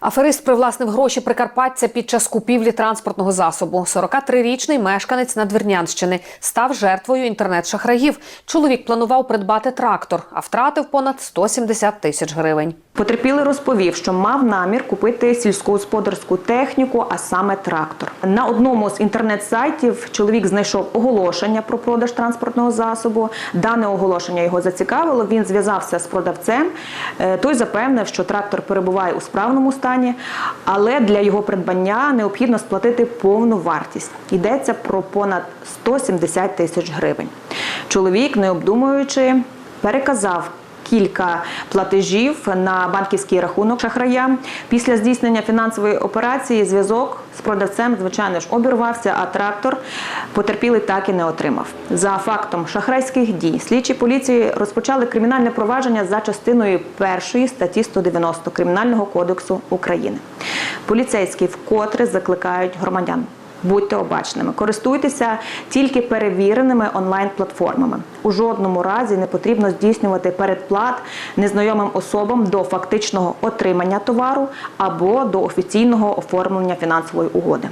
Аферист привласнив гроші Прикарпаття під час купівлі транспортного засобу. 43-річний мешканець Надвірнянщини став жертвою інтернет-шахраїв. Чоловік планував придбати трактор, а втратив понад 170 тисяч гривень. Потерпілий розповів, що мав намір купити сільськогосподарську техніку, а саме трактор. На одному з інтернет-сайтів чоловік знайшов оголошення про продаж транспортного засобу. Дане оголошення його зацікавило. Він зв'язався з продавцем. Е, Той запевнив, що трактор перебуває у справному стані, але для його придбання необхідно сплатити повну вартість. Йдеться про понад 170 тисяч гривень. Чоловік, не обдумуючи, переказав кілька платежів на банківський рахунок шахрая. Після здійснення фінансової операції зв'язок з продавцем, звичайно ж, обірвався, а трактор потерпілий так і не отримав. За фактом шахрайських дій слідчі поліції розпочали кримінальне провадження за частиною першої статті 190 Кримінального кодексу України. Поліцейські вкотре закликають громадян. Будьте обачними, користуйтеся тільки перевіреними онлайн-платформами. У жодному разі не потрібно здійснювати передплат незнайомим особам до фактичного отримання товару або до офіційного оформлення фінансової угоди.